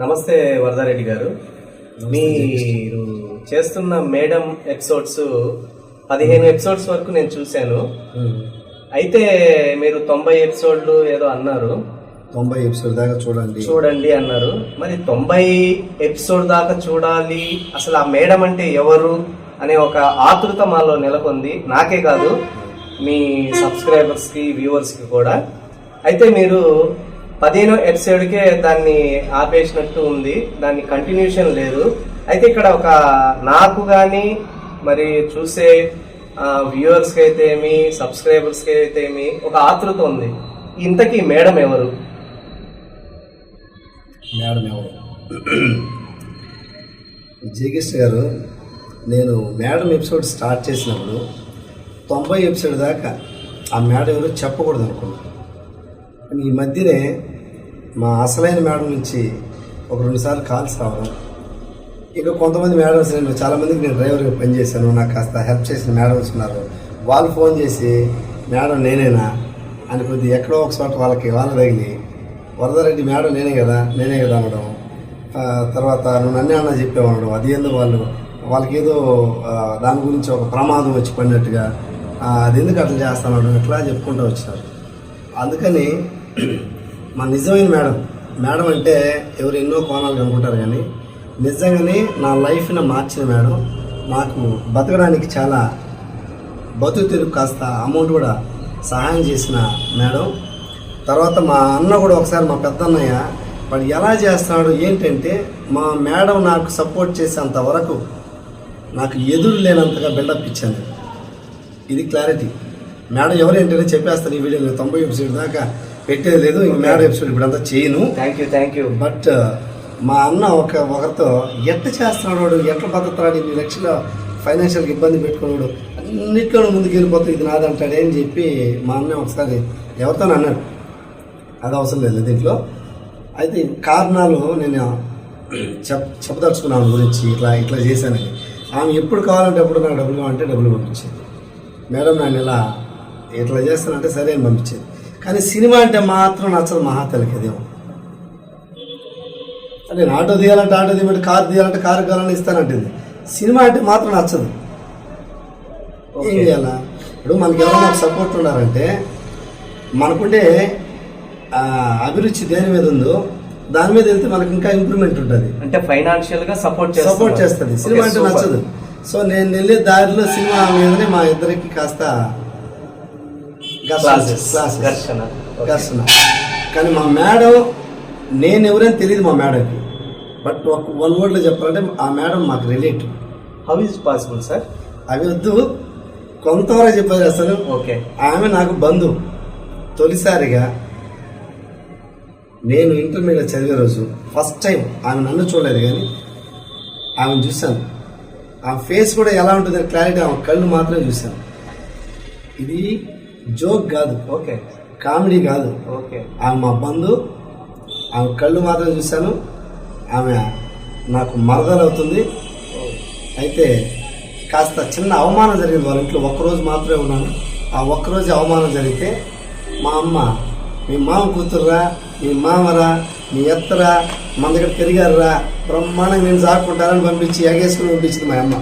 నమస్తే వరదారెడ్డి గారు. మీరు చేస్తున్న మేడం ఎపిసోడ్స్ పదిహేను ఎపిసోడ్స్ వరకు నేను చూశాను. అయితే మీరు తొంభై ఎపిసోడ్లు ఏదో అన్నారు. తొంభై ఎపిసోడ్ దాకా చూడండి. చూడండి అన్నారు. మరి తొంభై ఎపిసోడ్ దాకా చూడాలి అసలు ఆ మేడం అంటే ఎవరు అనే ఒక ఆతృత మాలో నెలకొంది. నాకే కాదు మీ సబ్స్క్రైబర్స్కి వ్యూవర్స్కి కూడా. అయితే మీరు పదిహేను ఎపిసోడ్కే దాన్ని ఆపేసినట్టు ఉంది. దాన్ని కంటిన్యూషన్ లేదు. అయితే ఇక్కడ ఒక నాకు కానీ మరి చూసే వ్యూవర్స్కి అయితే ఏమి సబ్స్క్రైబర్స్కి అయితే ఏమి ఒక ఆతృత ఉంది. ఇంతకీ మేడం ఎవరు? మేడం ఎవరు? జయకృష్ణ గారు నేను మేడం ఎపిసోడ్ స్టార్ట్ చేసినప్పుడు తొంభై ఎపిసోడ్ దాకా ఆ మేడం ఎవరు చెప్పకూడదు అనుకున్నాను ఈ మధ్యనే మా అసలైన మేడం నుంచి ఒక రెండుసార్లు కాల్స్ రావడం. ఇంకా కొంతమంది మేడమ్స్ నేను చాలామందికి నేను డ్రైవర్గా పనిచేశాను. నాకు కాస్త హెల్ప్ చేసిన మేడమ్స్ ఉన్నారు. వాళ్ళు ఫోన్ చేసి మేడం నేనేనా? అని కొద్ది ఎక్కడో ఒక చోట వాళ్ళకి వాళ్ళ తగిలి వరదరెడ్డి మేడం నేనే కదా నేనే కదా అనడం. తర్వాత నువ్వు నన్నే అన్న చెప్పేవాడు అది ఏందో వాళ్ళు వాళ్ళకి ఏదో దాని గురించి ఒక ప్రమాదం వచ్చి పడినట్టుగా అది ఎందుకు అట్లా చేస్తాను ఇట్లా చెప్పుకుంటూ వచ్చినారు. అందుకని మా నిజమైన మేడం. మేడం అంటే ఎవరు ఎన్నో కోణాలు అనుకుంటారు కానీ నిజంగానే నా లైఫ్ని మార్చిన మేడం. నాకు బతకడానికి చాలా బతుకు తెరుగు కాస్త అమౌంట్ కూడా సహాయం చేసిన మేడం. తర్వాత మా అన్న కూడా ఒకసారి మా పెద్దన్నయ్య వాడు ఎలా చేస్తున్నాడు ఏంటంటే మా మేడం నాకు సపోర్ట్ చేసేంత వరకు నాకు ఎదురు లేనంతగా బిల్డప్ ఇచ్చాను. ఇది క్లారిటీ మేడం ఎవరేంటనే చెప్పేస్తాను ఈ వీడియో తొంభై ఎపిసోడ్ దాకా పెట్టేది లేదు ఇంక మేడం ఎపిసోడ్ ఇప్పుడంతా చేయను. Thank you thank you but మా అన్న ఒక ఒకరితో ఎట్ట చేస్తున్నాడు ఎట్లా బతుకుతాడు ఇన్ని లక్షల ఫైనాన్షియల్గా ఇబ్బంది పెట్టుకున్నాడు అన్నిట్లో ముందుకు వెళ్ళిపోతే ఇది నాదంటాడే అని చెప్పి మా అన్న ఒకసారి ఎవరితో అన్నాడు. అది అవసరం లేదు దీంట్లో. అయితే కారణాలు నేను చెప్ చెప్పదలుచుకున్నాను గురించి ఇట్లా ఇట్లా చేశానని. ఆమె ఎప్పుడు కావాలంటే అప్పుడు నాకు డబ్బులు కావాలంటే డబ్బులు పంపించేది. మేడం నేను ఇలా ఇట్లా చేస్తానంటే సరే అని పంపించేది. కానీ సినిమా అంటే మాత్రం నచ్చదు మహాతలకి అదేమో. నేను ఆటో తీయాలంటే ఆటో తీయమంటే కారు తీయాలంటే కారు కావాలని ఇస్తానంటుంది. సినిమా అంటే మాత్రం నచ్చదు. ఏం. చేయాలా? ఇప్పుడు మనకి ఎవరైనా సపోర్ట్ ఉన్నారంటే మనకుండే అభిరుచి దేని మీద ఉందో దాని మీద వెళ్తే మనకి ఇంకా ఇంప్రూవ్మెంట్ ఉంటుంది. అంటే ఫైనాన్షియల్గా సపోర్ట్ సపోర్ట్ చేస్తుంది. సినిమా అంటే నచ్చదు. సో నేను వెళ్ళే దారిలో సినిమా మీదనే మా ఇద్దరికి కాస్త క్లాసెస్. ఘర్షణ ఘర్షణ కానీ మా మేడం నేను ఎవరైనా తెలియదు మా మేడంకి. బట్ ఒక వన్ వర్డ్లో చెప్పాలంటే ఆ మేడం మాకు relative how is possible sir అవి వద్దు. కొంతవరకు చెప్పారు అసలు. ఓకే ఆమె నాకు బంధువు తొలిసారిగా నేను ఇంటర్మీడియట్ చదివే రోజు ఫస్ట్ టైం ఆమె నన్ను చూడలేదు కానీ ఆమెను చూశాను. ఆమె ఫేస్ కూడా ఎలా ఉంటుంది క్లారిటీ ఆమె కళ్ళు మాత్రమే చూశాను. ఇది జోక్ కాదు. ఓకే. కామెడీ కాదు. ఓకే. ఆమె మా బంధు ఆమె కళ్ళు మాత్రం చూశాను. ఆమె నాకు మరదలవుతుంది. అయితే కాస్త చిన్న అవమానం జరిగింది వాళ్ళ ఇంట్లో. ఒక్కరోజు మాత్రమే ఉన్నాను. ఆ ఒక్కరోజు అవమానం జరిగితే మా అమ్మ మీ మామ కూతుర్రా మీ మామరా మీ ఎత్తరా మన దగ్గర తిరిగారురా బ్రహ్మాండంగా నేను సాకుంటారని పంపించి ఎగేసుకుని పంపించింది మా అమ్మ.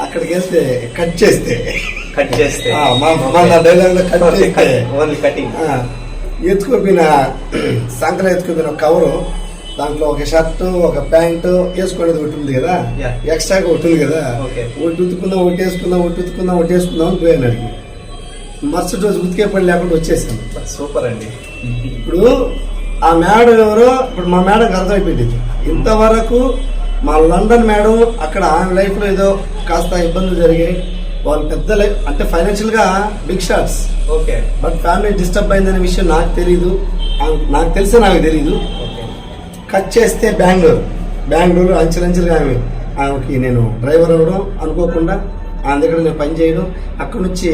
అక్కడికి వెళ్తే కట్ చేస్తే కట్ చేస్తే. మన డైలాగ్లో కట్ చేస్తే. ఓన్లీ కటింగ్ ఎత్తుకోపోయిన సంకల ఎత్తుకోపోయిన కవరు దాంట్లో ఒక షర్టు ఒక ప్యాంటు వేసుకునేది ఒకటి ఉంది కదా. ఎక్స్ట్రాగా ఒకటి ఉంది కదా. ఒకటి ఉతుకుందాం ఒకటి వేసుకుందాం ఒకటి ఉతుకుందాం ఒకటి వేసుకుందాం అని పోయాను అడిగి. మరుసటి రోజు ఉతికే పని లేకుండా వచ్చేసాను. సూపర్ అండి. ఇప్పుడు ఆ మేడం ఎవరో ఇప్పుడు మా మేడంకి అర్థమైపోయింది. ఇంతవరకు మా లండన్ మేడం అక్కడ ఆమె లైఫ్లో ఏదో కాస్త ఇబ్బందులు జరిగాయి. వాళ్ళు పెద్ద లైఫ్ అంటే ఫైనాన్షియల్గా big shots okay. But family disturb అయిందనే విషయం నాకు తెలియదు ఆమె- నాకు తెలిసే నాకు తెలియదు ఓకే. కట్ చేస్తే బెంగళూరు బెంగళూరు అంచెలంచెలుగా ఆమె ఆమెకి నేను డ్రైవర్ అవ్వడం అనుకోకుండా ఆమె దగ్గర నేను పని చేయడం. అక్కడ నుంచి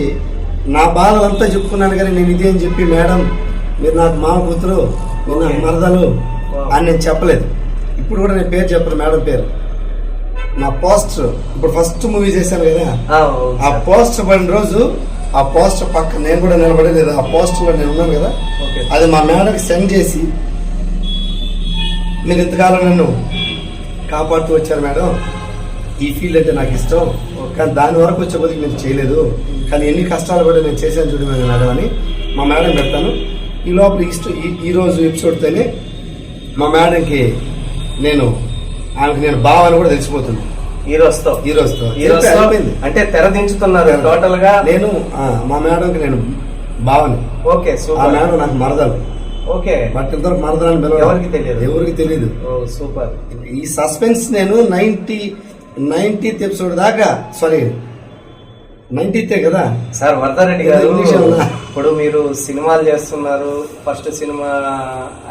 నా బాధలంతా చెప్పుకున్నాను కానీ నేను ఇదే అని చెప్పి మేడం మీరు నాకు మామ కూతురు మీరు నాకు మరదలు అని నేను చెప్పలేదు. ఇప్పుడు కూడా నేను పేరు చెప్పను మేడం పేరు. నా పోస్టర్ ఇప్పుడు ఫస్ట్ మూవీ చేశాను కదా. ఆ. పోస్టర్ పడిన రోజు ఆ పోస్టర్ పక్క నేను కూడా నిలబడలేదు ఆ పోస్టర్లో నేను ఉన్నాను కదా. అది మా మేడంకి సెండ్ చేసి మీరు ఇంతకాలం నన్ను కాపాడుతూ వచ్చారు మేడం. ఈ ఫీల్డ్ అంటే నాకు ఇష్టం. కానీ దాని వరకు వచ్చే బతికి మీరు చేయలేదు. కానీ ఎన్ని కష్టాలు కూడా నేను చేశాను చూడమని మేడం అని మా మేడం పెడతాను ఈ లోపల ఈ రోజు ఎపిసోడ్తోనే మా మేడంకి నేను ఆమెకి నేను బావని కూడా తెలిసిపోతుంది ఈ రోజుతో ఈ రోజుతో ఈ రోజుతో అయిపోయింది. అంటే తెర దించుతున్నారు టోటల్గా నేను ఆ, మా మేడంకి నేను బావని ఓకే ఆ సూపర్ మేడం నాకు మరదలు. ఓకే. బట్ ఇంతవరకు మరదలని పిలవను. ఎవరికి తెలియదు. ఎవరికి తెలియదు ఓ సూపర్. ఈ సస్పెన్స్ నేను నైన్టీ నైన్టీత్ ఎపిసోడ్ దాకా సారీ నైన్టీతే కదా. సార్ వరదారెడ్డి గారు? ఇప్పుడు మీరు సినిమాలు చేస్తున్నారు. ఫస్ట్ సినిమా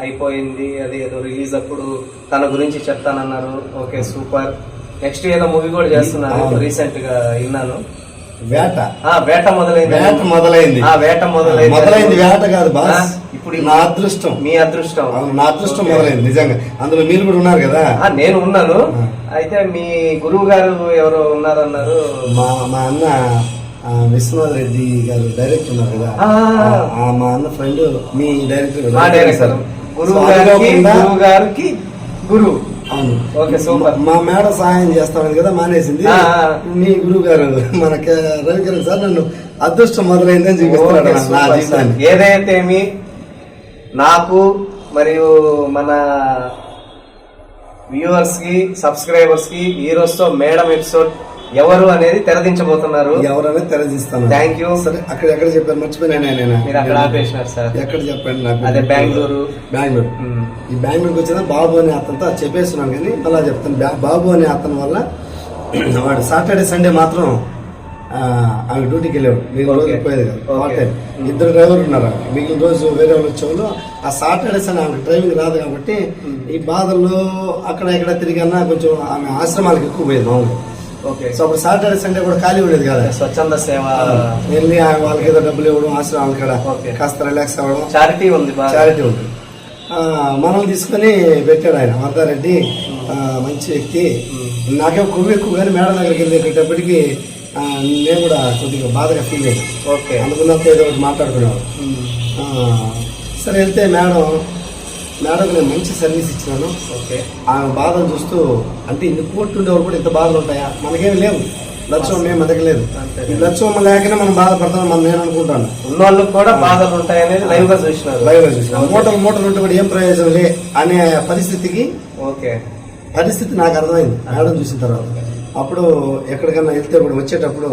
అయిపోయింది అది ఏదో రిలీజ్ అప్పుడు తన గురించి చెప్తానన్నారు. Okay super. నెక్స్ట్ ఏదో మూవీ కూడా చేస్తున్నారు. రీసెంట్గా విన్నాను. వేట. ఆ వేట మొదలైంది. వేట మొదలైంది. ఆ వేట మొదలైంది. మొదలైంది వేట కాదు బాస్. ఇప్పుడు నా అదృష్టం. మీ అదృష్టం. నా అదృష్టం. మొదలైంది నిజంగా. అందులో మీరు కూడా ఉన్నారు కదా. నేను ఉన్నాను. అయితే మీ గురువు గారు ఎవరో ఉన్నారన్నారు? మా మా అన్న విశ్వనాథ్ రెడ్డి గారు డైరెక్టర్ ఉన్నారు కదా. మా అన్న ఫ్రెండ్ మీ డైరెక్టర్ మా డైరెక్టర్. గురువు గారికి గురువు గారికి గురువు. అవును. Okay, super. మా మేడం సహాయం చేస్తామని కదా మానేసింది. మీ గురువు గారు మన క- రవికిరణ్ సార్ నన్ను అదృష్టం మొదలైందని చూపిస్తున్నాడు ఏదైతేమి నాకు మరియు మన వ్యూవర్స్కి సబ్స్క్రైబర్స్కి ఈ రోజుతో మేడం ఎపిసోడ్ ఎవరు అనేది తెరదించబోతున్నారు. ఎవరైనా తెరదీస్తాను. Thank you. సరే అక్కడ ఎక్కడ చెప్పాను మర్చిపోయినా నేను మీరు అక్కడ ఆపేసినారు సార్. ఎక్కడ చెప్పండి నాకు? అదే బెంగళూరు. బెంగళూరు. ఈ బెంగళూరుకి వచ్చిన బాబు అనే అతనితో చెప్పేస్తున్నాను కానీ మళ్ళా చెప్తాను. బాబు అనే అతని వల్ల వాడు సాటర్డే సండే మాత్రం ఆమె డ్యూటీకి వెళ్ళేవాడు. మిగిలిన రోజు. పోయేది కాదు. ఇద్దరు డ్రైవర్లు ఉన్నారు. మిగిలిన రోజు వేరే వాళ్ళు వచ్చేవాళ్ళు. ఆ సాటర్డే సండే ఆమెకు డ్రైవింగ్ రాదు కాబట్టి ఈ బాధల్లో అక్కడ ఇక్కడ తిరిగన్నా కొంచెం ఆమె ఆశ్రమాలకు ఎక్కువ పోయేది మామూలుగా ఓకే. సో అప్పుడు సాటర్డే సండే కూడా ఖాళీ ఉండేది కదా. స్వచ్ఛంద సేవ. వెళ్ళి ఆమె వాళ్ళకి ఏదో డబ్బులు ఇవ్వడం ఆశ్రమాల కాడ. కాస్త రిలాక్స్ అవ్వడం. చారిటీ ఉంది చారిటీ ఉంది. ఆ, మనం తీసుకొని పెట్టాడు ఆయన వరదారెడ్డి ఆ, మంచి వ్యక్తి. నాకేం కొవ్వు ఎక్కువ కానీ మేడం దగ్గరికి వెళ్ళేటప్పటికి నేను కూడా కొద్దిగా బాధగా ఫీల్ అయ్యాను. ఓకే. అనుకున్నంత ఏదో ఒకటి. ఆ, సరే వెళ్తే మేడం మేడంకి నేను మంచి సర్వీస్ ఇచ్చినాను. ఓకే. ఆమె బాధను చూస్తూ అంటే ఇన్ని కోట్లు ఉండేవారు కూడా ఇంత బాధలు ఉంటాయా? మనకేం లేవు. లక్ష్యం మేము ఎదగలేదు. ఈ లక్ష్యం లేకనే మనం బాధపడతాం మనం నేను అనుకుంటాను? ఉన్నోళ్ళకి కూడా బాధలు ఉంటాయనేది లైవ్గా చూసినారు. లైవ్లో చూసిన మూటలు మూటలు ఉంటే కూడా ఏం ప్రయోజనం లే అనే పరిస్థితికి ఓకే. పరిస్థితి నాకు అర్థమైంది. మేడం చూసిన తర్వాత. అప్పుడు ఎక్కడికన్నా వెళ్తే కూడా వచ్చేటప్పుడు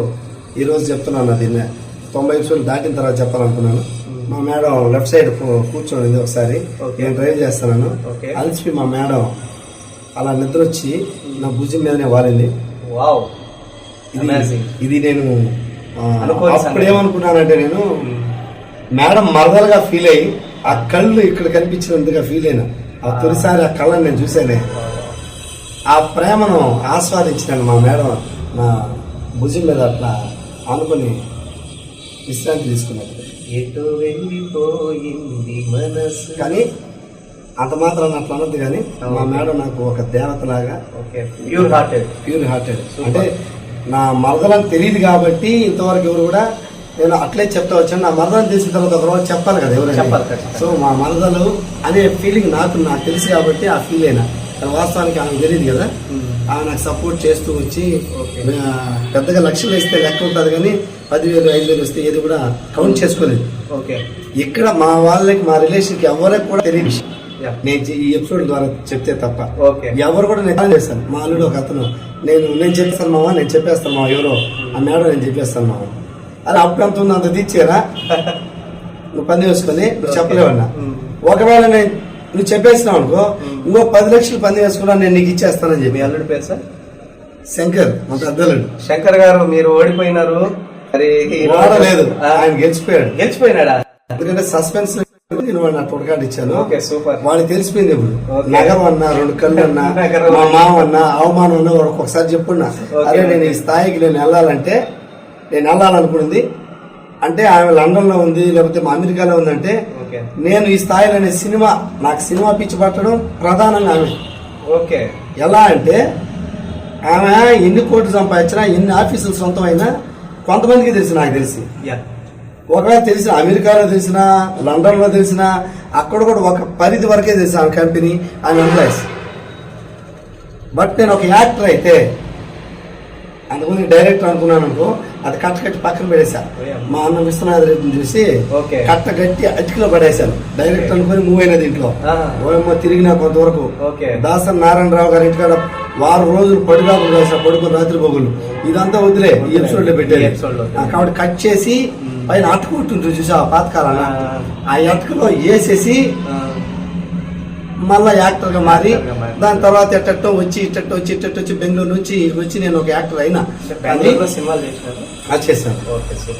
ఈ రోజు చెప్తున్నాను అది తొంభై నిమిషాలు దాటిన తర్వాత చెప్పాలనుకున్నాను. మా మేడం లెఫ్ట్ సైడ్ కూర్చోండి ఒకసారి. నేను డ్రైవ్ చేస్తున్నాను. అలసిపోయి మా మేడం. అలా నిద్ర వచ్చి నా భుజం మీదనే వాలింది వావ్. ఇది అమేజింగ్ ఇది నేను అనుకోని అప్పుడు. ఏమనుకున్నానంటే నేను మేడం మరదలుగా ఫీల్ అయ్యి ఆ కళ్ళు ఇక్కడ కనిపించినందుగా ఫీల్ అయినా. ఆ. తొలిసారి ఆ కళ్ళని నేను చూశానే. ఆ ప్రేమను ఆస్వాదించినాను మా మేడం నా భుజం మీద అట్లా ఆనుకొని విశ్రాంతి తీసుకున్నాడు. ఎటు వెళ్ళిపోయింది మనసు? కానీ అంత మాత్రం అట్లా అనొద్దు కానీ మా మేడం నాకు ఒక దేవతలాగా okay. Pure hearted pure hearted అంటే నా మరదలని తెలియదు కాబట్టి ఇంతవరకు ఎవరు కూడా నేను అట్లే చెప్తా వచ్చాను నా మరదలు తెలిసిన తర్వాత ఒక రోజు చెప్పాలి కదా ఎవరైనా. ఖచ్చితంగా. సో మా మరదలు అనే ఫీలింగ్ నాకు నాకు తెలుసు కాబట్టి ఆ ఫీల్ అయినా. వాస్తవానికి ఆమె తెలియదు కదా. ఆమె నాకు సపోర్ట్ చేస్తూ వచ్చి పెద్దగా లక్షలు ఇస్తే లెక్క ఉంటుంది కానీ పదివేలు ఐదు వేలు వస్తే ఏది కూడా కౌంట్ చేసుకోలేదు. ఓకే. ఇక్కడ మా వాళ్ళకి మా రిలేషన్కి ఎవరికి కూడా తెలియదు విషయం. నేను ఈ ఎపిసోడ్ ద్వారా చెప్తే తప్ప. ఓకే. ఎవరు కూడా నేను చేశాను మా అల్లుడు ఒక అతను. నేను నేను చెప్పేస్తాను మావా నేను చెప్పేస్తాను మావా ఎవరో. ఆ మేడం నేను చెప్పేస్తాను మావా. అరే అప్పుడు అంత ఉంది అంత తీర్చారా నువ్వు పని వేసుకొని నువ్వు చెప్పలేవన్నా. ఒకవేళ నేను నువ్వు చెప్పేసినావు అనుకో ఇంకో పది లక్షలు పని వేసుకున్నా నేను నీకు ఇచ్చేస్తానని చెప్పి. అల్లుడి పేరు సార్? శంకర్ మా పెద్దలుడు. శంకర్ గారు మీరు ఓడిపోయినారు. మరి ఆ, ఆయన గెలిచిపోయాడు. గెలిచిపోయినాడా? ఎందుకంటే సస్పెన్స్ నేను వాడిని అట్లా కార్డు ఇచ్చాను ఓకే సూపర్. వాడికి తెలిసిపోయింది ఇప్పుడు. నగరం అన్నా రెండు కళ్ళు అన్నా. మా మామ అన్నా అవమానం అన్నా ఒకసారి చెప్పున్నా. అరే నేను ఈ స్థాయికి నేను వెళ్ళాలంటే నేను వెళ్ళాలనుకున్నది అంటే ఆమె లండన్లో ఉంది లేకపోతే మా అమెరికాలో ఉందంటే నేను ఈ స్థాయిలో అనే సినిమా నాకు సినిమా పిచ్చి పట్టడం ప్రధానంగా ఆమె. ఓకే. ఎలా అంటే ఆమె ఎన్ని కోట్లు సంపాదించినా ఎన్ని ఆఫీసులు సొంతమైనా కొంతమందికి తెలిసిన నాకు తెలిసి. ఒకవేళ తెలిసిన అమెరికాలో తెలిసిన లండన్లో తెలిసిన అక్కడ కూడా ఒక పరిధి వరకే తెలిసిన కంపెనీ ఆయన ఎంప్లాయీస్ బట్ నేను ఒక యాక్టర్ అయితే అంతకుముందు డైరెక్టర్ అనుకున్నాను అనుకో అది కట్ట కట్టి పక్కన పడేసా మా అన్న విశ్వనాథ్ రెడ్డిని చూసి. కట్ట కట్టి అటికలో పడేశాను డైరెక్టర్ అనుకుని మూవ్ అయిన దీంట్లో ఆహా. ఓయమ్మ తిరిగినా కొంతవరకు. దాసన్ నారాయణరావు గారి ఇంటికాడ వారం రోజులు పడిగాపులు వేసా పడుకుని రాత్రి బొగులు ఇదంతా వదిలే ఈ ఎపిసోడ్లో. ఆ, కాబట్టి కట్ చేసి పైన అటుకు ఉంటుంది చూసా పాతకాలన ఆ. అటుకులో వేసేసి మళ్ళా యాక్టర్గా మారి. దాని తర్వాత ఎట్టట్టో వచ్చి ఇట్టట్టో వచ్చి ఇట్టట్టో వచ్చి బెంగళూరు నుంచి వచ్చి నేను ఒక యాక్టర్ అయినా. చేశాను.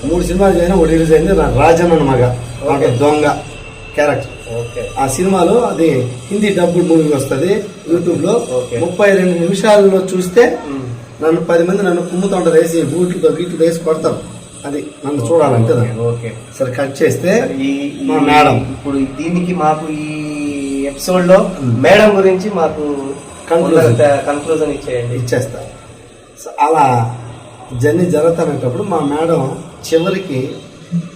మూడు సినిమాలు చేయను ఒకటి రిలీజ్ అయింది నా రాజన్న మగ దొంగ క్యారెక్టర్. ఓకే. ఆ సినిమాలో అది హిందీ డబ్బుడ్ మూవీ వస్తుంది యూట్యూబ్లో Okay. ముప్పై రెండు నిమిషాల్లో చూస్తే. నన్ను పది మంది నన్ను కుమ్ముతుంటారు వేసి బూట్లతో గీట్లు వేసి కొడతారు. అది నన్ను చూడాలంటే సరే కట్ చేస్తే మా మేడం. ఇప్పుడు దీనికి మాకు ఈ ఎపిసోడ్లో మేడం గురించి మాకు. కన్క్లూజన్ ఇచ్చేయండి. ఇచ్చేస్తా. సో అలా జర్నీ జరుగుతున్నప్పుడు మా మేడం చివరికి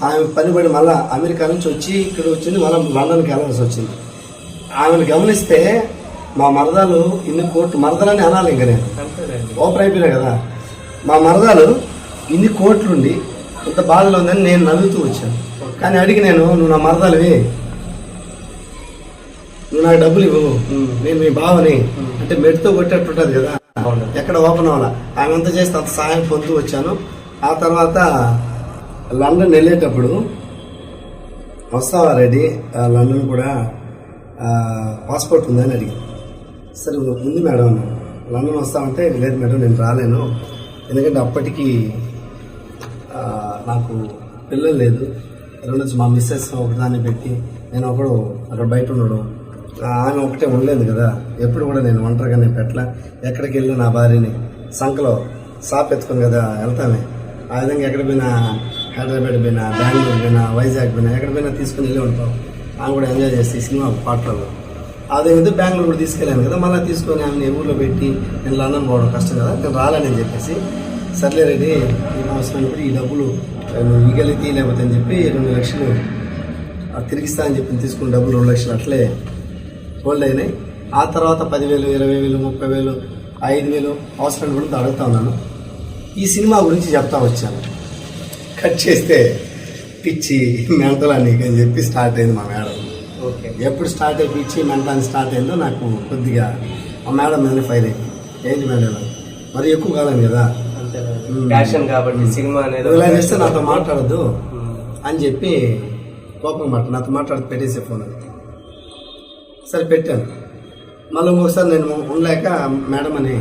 ఆమె పనిపడి మళ్ళా అమెరికా నుంచి వచ్చి ఇక్కడ వచ్చింది మళ్ళీ లండన్కి వెళ్ళాల్సి వచ్చింది. ఆమెను గమనిస్తే మా మరదాలు ఇన్ని కోట్లు మరదలని అనాలి ఇంక నేను. ఓపెన్ అయిపోయినా కదా. మా మరదాలు ఇన్ని కోట్లుండి ఇంత బాధలో ఉందని నేను నవ్వుతూ వచ్చాను. కానీ అడిగి నేను నువ్వు నా మరదాలివి నువ్వు నాకు డబ్బులు ఇవ్వు. నేను మీ బావని. అంటే మెట్టుతో కొట్టేట్టుంటది కదా. అవును. ఎక్కడ ఓపెన్ అవ్వాల? ఆమె ఎంత చేస్తే అంత సాయం పొందుతూ వచ్చాను. ఆ తర్వాత లండన్ వెళ్ళేటప్పుడు వస్తావా రెడీ? లండన్ కూడా పాస్పోర్ట్ ఉందని అడిగి సరే ఉంది మేడం. లండన్ వస్తామంటే లేదు మేడం నేను రాలేను. ఎందుకంటే అప్పటికి నాకు పిల్లలు లేదు. రెండు మా మిస్సెస్ ఒకదాన్ని పెట్టి నేను ఒకడు అక్కడ బయట ఉండడం ఆమె ఒకటే ఉండలేదు కదా. ఎప్పుడు కూడా నేను ఒంటరిగా నేను పెట్టలా. ఎక్కడికి వెళ్ళి నా భార్యని సంఖలో షాప్ ఎత్తుకొని కదా వెళ్తామే ఆ విధంగా ఎక్కడ పోయినా హైదరాబాద్ పోయినా బెంగళూరు పోయినా వైజాగ్ పోయినా ఎక్కడ పోయినా తీసుకుని వెళ్ళి ఉంటాం. ఆమె కూడా ఎంజాయ్ చేసి సినిమా పాటలలో అదే విధంగా బెంగళూరు కూడా తీసుకెళ్ళాను కదా. మళ్ళీ తీసుకొని ఆమె ఊళ్ళో పెట్టి నేను లండన్ పోవడం కష్టం కదా. నేను రాలేనని చెప్పేసి. సర్లే రెడ్డి ఈ అవసరమైనప్పుడు ఈ డబ్బులు నువ్వు లేకపోతే అని చెప్పి రెండు లక్షలు తిరిగిస్తా అని చెప్పి తీసుకున్న డబ్బులు రెండు లక్షలు అట్లే హోల్డ్ అయినాయి ఆ తర్వాత పదివేలు ఇరవై వేలు ముప్పై వేలు ఐదు వేలు అవసరం కూడా అడుగుతా ఉన్నాను. ఈ సినిమా గురించి చెప్తా వచ్చాను. కట్ చేస్తే పిచ్చి మెంటలా నీకు అని చెప్పి స్టార్ట్ అయింది మా మేడం. ఓకే. ఎప్పుడు స్టార్ట్ అయ్యి పిచ్చి మెంటాన్ని స్టార్ట్ అయిందో నాకు కొద్దిగా ఆ మేడం మీద ఫైర్ అయింది. ఏంటి మేడం? మరి ఎక్కువ కాలం కదా. ప్యాషన్ కాబట్టి సినిమా అనేది ఇలా చేస్తే నాతో మాట్లాడద్దు. అని చెప్పి కోపం మాట నాతో మాట్లాడి పెట్టేసే ఫోన్ అది. సరే పెట్టాను. మళ్ళీ ఇంకొకసారి నేను ఉండలేక మేడం అని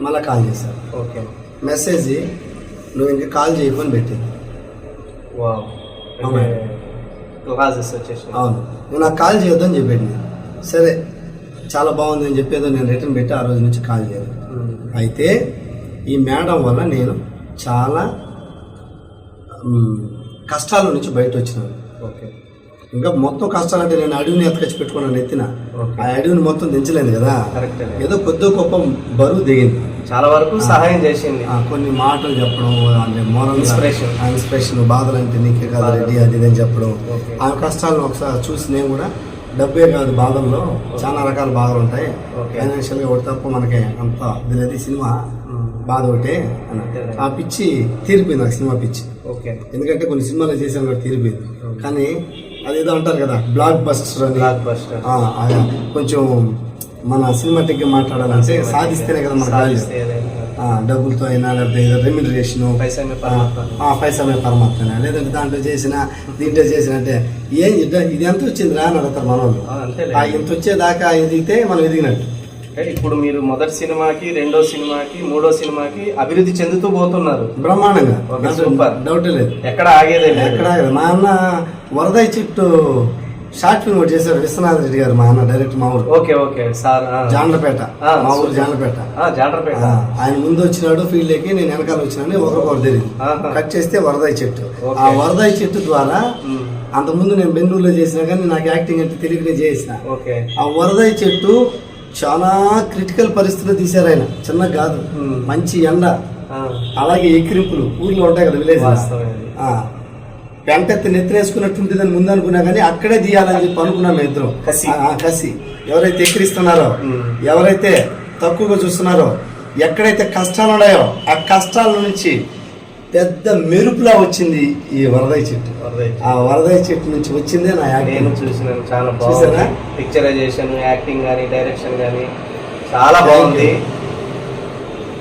మళ్ళీ కాల్ చేశాను ఓకే. మెసేజ్ నువ్వు ఇంకా కాల్ చేయకు అని పెట్టింది. వావ్. అవునా? క్లాసెస్ వచ్చేసి అవును. నువ్వు నాకు కాల్ చేయొద్దని చెప్పాడు సరే చాలా బాగుంది అని చెప్పేదో నేను రిటర్న్ పెట్టి ఆ రోజు నుంచి కాల్ చేయను అయితే ఈ మేడం వల్ల నేను చాలా కష్టాల నుంచి బయట వచ్చినాను ఓకే. ఇంకా మొత్తం కష్టాలంటే నేను అడవిని ఎత్తకొచ్చి పెట్టుకున్నాను ఎత్తిన. ఆ అడవిని మొత్తం దించలేదు కదా. ఏదో కొద్ది గొప్ప బరువు దిగింది. చాలా వరకు సహాయం చేసింది. ఆ, కొన్ని మాటలు చెప్పడం అంటే మోరల్ Inspiration. ఇన్స్పిరేషన్ బాధలు అంటే నీకే కాదు రెడ్డి అది ఇది అని చెప్పడం. ఆ కష్టాలను ఒకసారి చూసి నేను కూడా డబ్బే కాదు బాధల్లో చాలా రకాల బాధలు ఉంటాయి. ఓకే. ఫైనాన్షియల్గా ఒకటి తప్ప మనకి అంత దీని సినిమా. బాధ ఒకటే. ఆ పిచ్చి తీరిపోయింది నాకు సినిమా పిచ్చి. ఓకే. ఎందుకంటే కొన్ని సినిమాలు చేసాను కూడా తీరిపోయింది. కానీ అదేదో అంటారు కదా బ్లాక్ బస్టర్ బ్లాక్ బస్టర్ కొంచెం మన సినిమాటిక్గా మాట్లాడాలంటే సాధిస్తేనే కదా మన డబ్బులతో అయినా లేకపోతే ఏదో రెమ్యునరేషన్ పరమాత్మ. పైసమే పరమాత్మ లేదంటే దాంట్లో చేసిన దీంట్లో చేసిన అంటే ఏం ఇది- ఎంత వచ్చింది రా అని అడుగుతారు మన వాళ్ళు ఇంత వచ్చేదాకా ఎదిగితే మనం ఎదిగినట్టు. అంటే ఇప్పుడు మీరు మొదటి సినిమాకి రెండో సినిమాకి మూడో సినిమాకి అభివృద్ధి చెందుతూ పోతున్నారు. బ్రహ్మాండంగా. సూపర్. డౌట్ లేదు. ఎక్కడ ఆగేదే ఎక్కడ మా అన్న వరదయ్య చెట్టు షార్ట్ ఫిల్మ్ ఒకటి చేశాడు విశ్వనాథ్ రెడ్డి గారు మా అన్న డైరెక్ట్ మా ఊరు. Okay okay. సార్. జాండ్రపేట. మా ఊరు. జాండ్రపేట. జాండ్రపేట. ఆయన ముందు వచ్చినాడు ఫీల్డ్ ఎక్కి నేను వెనకాల వచ్చినాను ఒకరికొకరు తెలియదు. కట్ చేస్తే వరదాయి చెట్టు. ఆ వరదాయి చెట్టు ద్వారా. అంతకుముందు నేను బెంగళూరులో చేసినా కానీ నాకు యాక్టింగ్ అంటే తెలియక నేను చేసిన ఆ వరదాయి చెట్టు చాలా క్రిటికల్ పరిస్థితిలో తీశారు ఆయన చిన్న కాదు. మంచి ఎండ అలాగే ఎక్కిరింపులు ఊర్లో ఉంటాయి కదా విలేజ్. పెంటెత్తి నెత్తినేసుకున్నట్టు ఉంటుందని ముందు అనుకున్నా కానీ అక్కడే తీయాలని చెప్పి అనుకున్నాం మేము ఇద్దరం కసి. ఎవరైతే ఎక్కిరిస్తున్నారో. ఎవరైతే తక్కువగా చూస్తున్నారో ఎక్కడైతే కష్టాలు ఉన్నాయో ఆ కష్టాల నుంచి పెద్ద మెరుపులా వచ్చింది ఈ వరదయ్య చెట్టు. ఆ వరదయ్య చెట్టు నుంచి వచ్చిందే నా నేను యాక్టింగ్ చూసినాను చాలా? బాగుంది. పిక్చరైజేషన్ యాక్టింగ్ కానీ డైరెక్షన్ కానీ చాలా బాగుంది.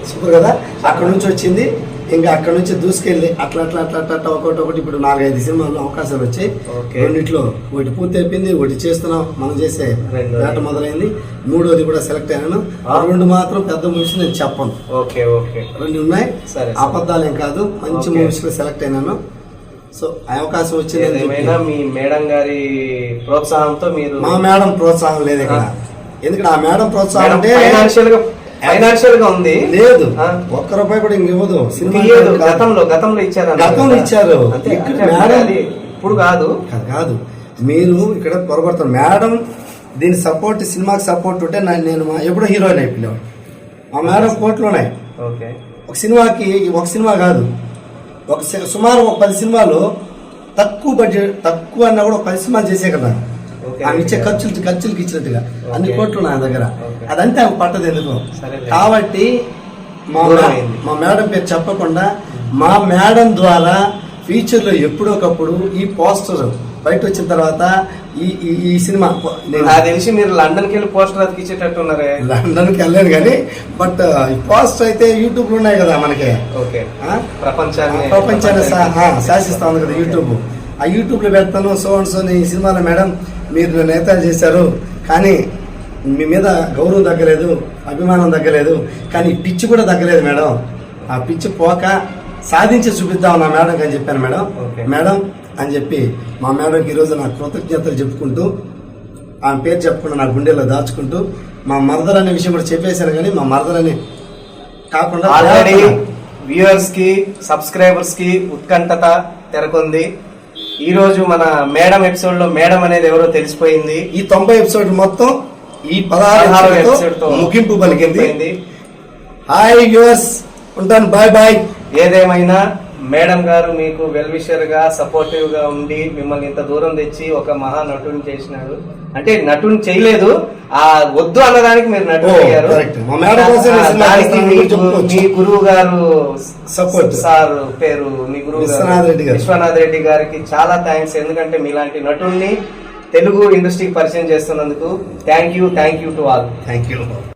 సూపర్ కదా? అక్కడ నుంచి వచ్చింది. ఇంకా అక్కడ నుంచి దూసుకెళ్ళి అట్లా అట్లా అట్లా అట్లా అట్లా ఒకటి ఒకటి ఇప్పుడు నాలుగైదు సినిమాల్లో అవకాశాలు వచ్చాయి. రెండిట్లో ఒకటి పూర్తి అయిపోయింది ఒకటి చేస్తున్నాం మనం చేసే. వేట మొదలైంది మూడోది కూడా సెలెక్ట్ అయ్యాను ఆ. రెండు మాత్రం పెద్ద మూవీస్ నేను చెప్పను ఓకే ఓకే రెండు ఉన్నాయి సరే. అబద్ధాలేం కాదు మంచి. మూవీస్లో సెలెక్ట్ అయినాను సో ఆ అవకాశం వచ్చింది చెప్పి. మీ మేడం గారి ప్రోత్సాహంతో మీరు మా మేడం ప్రోత్సాహం లేదు ఇక్కడ ఎందుకంటే ఆ మేడం ప్రోత్సాహం అంటే ఫైనాన్షియల్గా ఉంది. లేదు. ఆ? ఒక్క రూపాయి కూడా ఇవ్వదు. సినిమా. గతంలో గతంలో ఇచ్చారు గతంలో ఇచ్చారు. ఇప్పుడు కాదు. కాదు, మీరు ఇక్కడ పొరపడతారు మేడం దీని సపోర్ట్ సినిమాకి సపోర్ట్ ఉంటే నేను ఎప్పుడో హీరోయిన్ అయిపోయాను. మా మేడం కోట్లోనే ఓకే. ఒక సినిమాకి ఒక సినిమా కాదు. ఒక సుమారు ఒక పది సినిమాలు తక్కువ బడ్జెట్ తక్కువ అన్నా కూడా ఒక పది సినిమాలు చేసే కదా. ఆమె ఇచ్చే ఖర్చులు ఖర్చులకి ఇచ్చినట్టుగా. అన్ని. కోట్లు నా దగ్గర. అదంతా ఆమె పట్టదు ఎందుకు. కాబట్టి మా మే- మేడం పేరు చెప్పకుండా మా మేడం ద్వారా ఫ్యూచర్లో ఎప్పుడోకప్పుడు ఈ పోస్టర్ బయట వచ్చిన తర్వాత ఈ ఈ- సినిమా నాకు తెలిసి మీరు లండన్కి వెళ్ళి పోస్టర్ అతికిచ్చేటట్టు ఉన్నారే లండన్కి వెళ్ళాను కానీ బట్ ఈ పోస్టర్ అయితే యూట్యూబ్లో ఉన్నాయి కదా మనకి. ఓకే? ప్రపంచాన్ని ప్రపంచాన్ని శాసిస్తా ఉంది కదా యూట్యూబ్. ఆ యూట్యూబ్లో పెడతాను సో అండ్ సో ఈ సినిమాలో మేడం మీరు నేతలు చేశారు. కానీ మీ మీద గౌరవం తగ్గలేదు అభిమానం తగ్గలేదు కానీ పిచ్చి కూడా తగ్గలేదు మేడం. ఆ పిచ్చి పోక సాధించి చూపిద్దాం నా మేడం అని చెప్పాను మేడం. ఓకే. మేడం అని చెప్పి మా మేడంకి ఈరోజు నా కృతజ్ఞతలు చెప్పుకుంటూ ఆమె పేరు చెప్పకుండా నా గుండెల్లో దాచుకుంటూ మా మరదలు అనే విషయం కూడా చెప్పేశాను కానీ మా మరదలని కాకుండా ఆల్రెడీ వ్యూవర్స్కి సబ్స్క్రైబర్స్కి ఉత్కంఠత తెరకొంది. ఈ రోజు మన మేడం ఎపిసోడ్లో మేడం అనేది ఎవరో తెలిసిపోయింది. ఈ తొంభై ఎపిసోడ్ మొత్తం ఈ పదహారు ఎపిసోడ్తో ముగింపు పలికింది. హాయ్ వ్యూవర్స్ ఉంటాను. Bye bye. ఏదేమైనా మేడం గారు మీకు వెల్ విషర్గా సపోర్టివ్గా ఉండి మిమ్మల్ని ఇంత దూరం తెచ్చి ఒక మహా నటుని చేసినారు అంటే నటుని చేయలేదు ఆ వద్దు అన్నదానికి మీరు నటుడు అయ్యారు. మా దానికి గురువు గారు. సార్ పేరు మీ గురువు. విశ్వనాథ్ రెడ్డి గారికి చాలా థ్యాంక్స్ ఎందుకంటే మీలాంటి నటుల్ని తెలుగు ఇండస్ట్రీకి పరిచయం చేస్తున్నందుకు thank you thank you to all thank you